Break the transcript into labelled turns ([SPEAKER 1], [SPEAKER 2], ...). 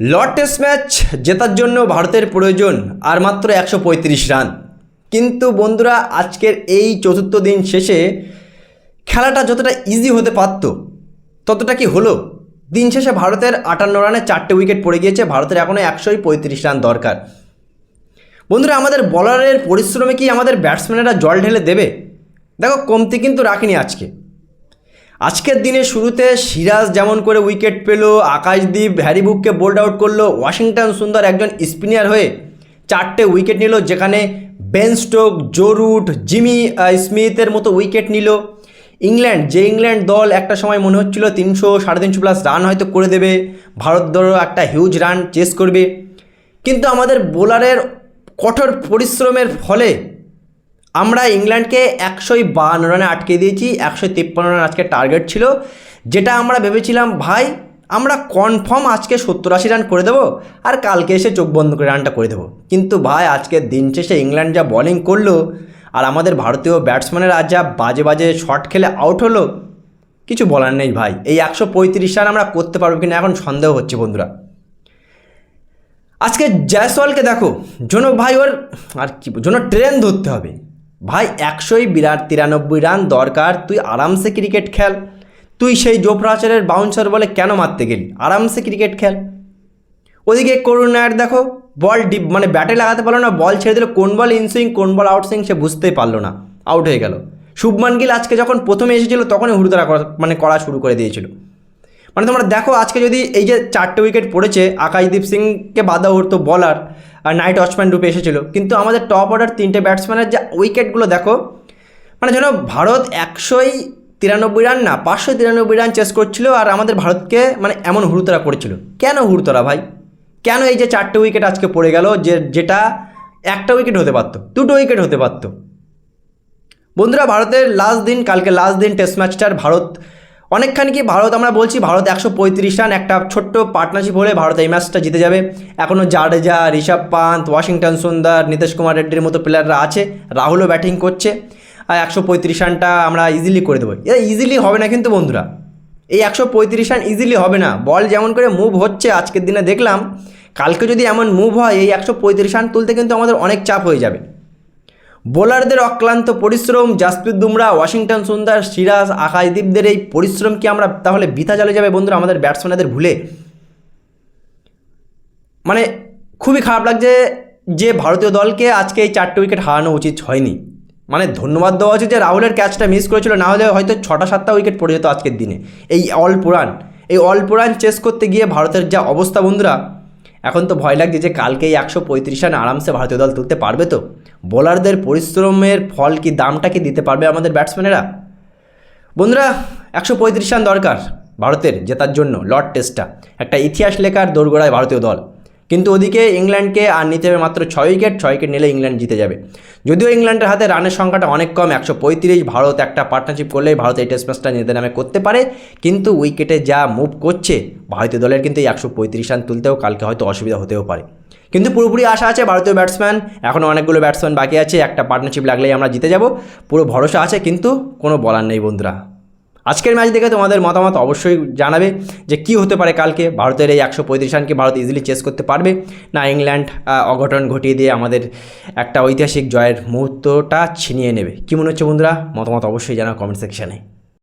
[SPEAKER 1] Lord test match জেতার জন্য ভারতের প্রয়োজন আর মাত্র একশো পঁয়ত্রিশ রান। কিন্তু বন্ধুরা, আজকের এই চতুর্থ দিন শেষে খেলাটা যতটা ইজি হতে পারত, ততটা কি হলো? দিন শেষে ভারতের আটান্ন রানে চারটে উইকেট পড়ে গিয়েছে, ভারতের এখনও একশোই পঁয়ত্রিশ রান দরকার। বন্ধুরা, আমাদের বলারের পরিশ্রমে কি আমাদের ব্যাটসম্যানেরা জল ঢেলে দেবে? দেখো, কমতি কিন্তু রাখিনি আজকে। আজকের দিনে শুরুতে সিরাজ যেমন করে উইকেট পেল, আকাশদীপ, হ্যারিবুককে বোল্ড আউট করল, ওয়াশিংটন সুন্দর একজন স্পিনার হয়ে চারটে উইকেট নিল, যেখানে Ben Stoke Joe Root Jimmy স্মিথের মতো উইকেট নিল। ইংল্যান্ড, যে ইংল্যান্ড দল একটা সময় মনে হচ্ছিল তিনশো সাড়ে তিনশো প্লাস রান হয়তো করে দেবে, ভারত দলও একটা হিউজ রান চেস করবে। কিন্তু আমাদের বোলারের কঠোর পরিশ্রমের ফলে আমরা ইংল্যান্ডকে একশোই বান্ন রানে আটকে দিয়েছি, একশো তিপ্পান্ন রান আজকে টার্গেট ছিল। যেটা আমরা ভেবেছিলাম, ভাই, আমরা কনফার্ম আজকে সত্তর আশি রান করে দেবো আর কালকে এসে চোখ বন্ধ করে রানটা করে দেবো। কিন্তু ভাই আজকের দিন শেষে ইংল্যান্ড যা বোলিং করল আর আমাদের ভারতীয় ব্যাটসম্যানেরা যা বাজে বাজে শট খেলে আউট হলো, কিছু বলার নেই ভাই। এই একশো পঁয়ত্রিশ রান আমরা করতে পারব কিনা এখন সন্দেহ হচ্ছে বন্ধুরা। আজকে জয়সওয়ালকে দেখো জন্য ভাই ওর, আর কি জন্য ট্রেন ধরতে হবে। ভাই, একশোই বিরাট তিরানব্বই রান দরকার, তুই আরামসে ক্রিকেট খেল। তুই সেই জোফরাচারের বাউন্সার বলে কেন মারতে গেলি? আরামসে ক্রিকেট খেল। ওদিকে করুণ নায়ার দেখো বল ডিপ মানে ব্যাটে লাগাতে পারল না বল ছেড়ে দিল, কোন বল ইনসুইং কোন বল আউটসুইং সে বুঝতেই পারল না আউট হয়ে গেল। শুভমান গিল আজকে যখন প্রথমে এসেছিল, তখনই হুড়তারা মানে করা শুরু করে দিয়েছিল। মানে তোমরা দেখো, আজকে যদি এই যে চারটে উইকেট পড়েছে, আকাশদীপ সিংকে বাধা উঠতো বলার আর নাইট ওয়াচম্যান রূপে এসেছিল। কিন্তু আমাদের টপ অর্ডার তিনটে ব্যাটসম্যানের যে উইকেটগুলো দেখো মানে যেন ভারত একশোই তিরানব্বই রান না পাঁচশো তিরানব্বই রান চেস করছিল আর আমাদের ভারতকে মানে এমন হুড়তরা করেছিল। কেন হুড়তরা ভাই? কেন এই যে চারটে উইকেট আজকে পড়ে গেল যে, যেটা একটা উইকেট হতে পারতো, দুটো উইকেট হতে পারতো? বন্ধুরা, ভারতের লাস্ট দিন, কালকে লাস্ট দিন টেস্ট ম্যাচটার ভারত অনেকখানি কি ভারত, আমরা বলছি ভারত একশো পঁয়ত্রিশ রান, একটা ছোট্ট পার্টনারশিপ হলে ভারত এই ম্যাচটা জিতে যাবে। এখনও জাডেজা, ঋষভ পান্ত, ওয়াশিংটন সুন্দর, নীতিশ কুমার রেড্ডির মতো প্লেয়াররা আছে, রাহুলও ব্যাটিং করছে। আর একশো পঁয়ত্রিশ রানটা আমরা ইজিলি করে দেবো। এটা ইজিলি হবে না কিন্তু বন্ধুরা। এই একশো পঁয়ত্রিশ রান ইজিলি হবে না। বল যেমন করে মুভ হচ্ছে, আজকের দিনে দেখলাম, কালকে যদি এমন মুভ হয়, এই একশো পঁয়ত্রিশ রান তুলতে কিন্তু আমাদের অনেক চাপ হয়ে যাবে। বোলারদের অক্লান্ত পরিশ্রম, জাসপ্রীত বুমরা, ওয়াশিংটন সুন্দর, সিরাজ আকাশদীপদের এই পরিশ্রম কি আমরা তাহলে বৃথা চলে যাবে বন্ধুরা আমাদের ব্যাটসম্যানদের ভুলে? মানে খুবই খারাপ লাগছে যে ভারতীয় দলকে আজকে এই চারটে উইকেট হারানো উচিত হয়নি। মানে ধন্যবাদ দেওয়া উচিত যে রাহুলের ক্যাচটা মিস করেছিল, না হলে হয়তো ছটা সাতটা উইকেট পড়ে যেত আজকের দিনে। এই অল পুরাণ এই অল পুরাণ চেস করতে গিয়ে ভারতের যা অবস্থা বন্ধুরা এখন তো ভয় লাগছে যে কালকে এই একশো পঁয়ত্রিশ রান আরামসে ভারতীয় দল তুলতে পারবে তো? বোলারদের পরিশ্রমের ফল কি দামটা কি দিতে পারবে আমাদের ব্যাটসম্যানেরা বন্ধুরা, একশো পঁয়ত্রিশ রান দরকার ভারতের জেতার জন্য লর্ড টেস্টটা একটা ইতিহাস লেখার দোরগোড়ায় ভারতীয় দল। কিন্তু ওদিকে ইংল্যান্ডকে আর নিতে হবে মাত্র ছয় উইকেট ছয় উইকেট নিলে ইংল্যান্ড জিতে যাবে। যদিও ইংল্যান্ডের হাতে রানের সংখ্যাটা অনেক কম একশো পঁয়ত্রিশ, ভারত একটা পার্টনারশিপ করলেই ভারত এই টেস্ট ম্যাচটা নিজেদের নামে করতে পারে। কিন্তু উইকেটে যা মুভ করছে, ভারতীয় দলের কিন্তু এই একশো পঁয়ত্রিশ রান তুলতেও কালকে হয়তো অসুবিধা হতেও পারে। কিন্তু পুরোপুরি আশা আছে ভারতীয় ব্যাটসম্যান এখনও অনেকগুলো ব্যাটসম্যান বাকি আছে, একটা পার্টনারশিপ লাগলেই আমরা জিতে যাব। পুরো ভরসা আছে, কিন্তু কোনো বলার নেই বন্ধুরা। আজকের ম্যাচ দেখে তোমাদের মতামত অবশ্যই জানাবে যে কি হতে পারে কালকে। ভারতের এই একশো পঁয়ত্রিশ রানকে ভারত ইজিলি চেস করতে পারবে। না, ইংল্যান্ড অঘটন ঘটিয়ে দিয়ে আমাদের একটা ঐতিহাসিক জয়ের মুহূর্তটা ছিনিয়ে নেবে। কী মনে হচ্ছে বন্ধুরা? মতামত অবশ্যই জানাও কমেন্ট সেকশানে।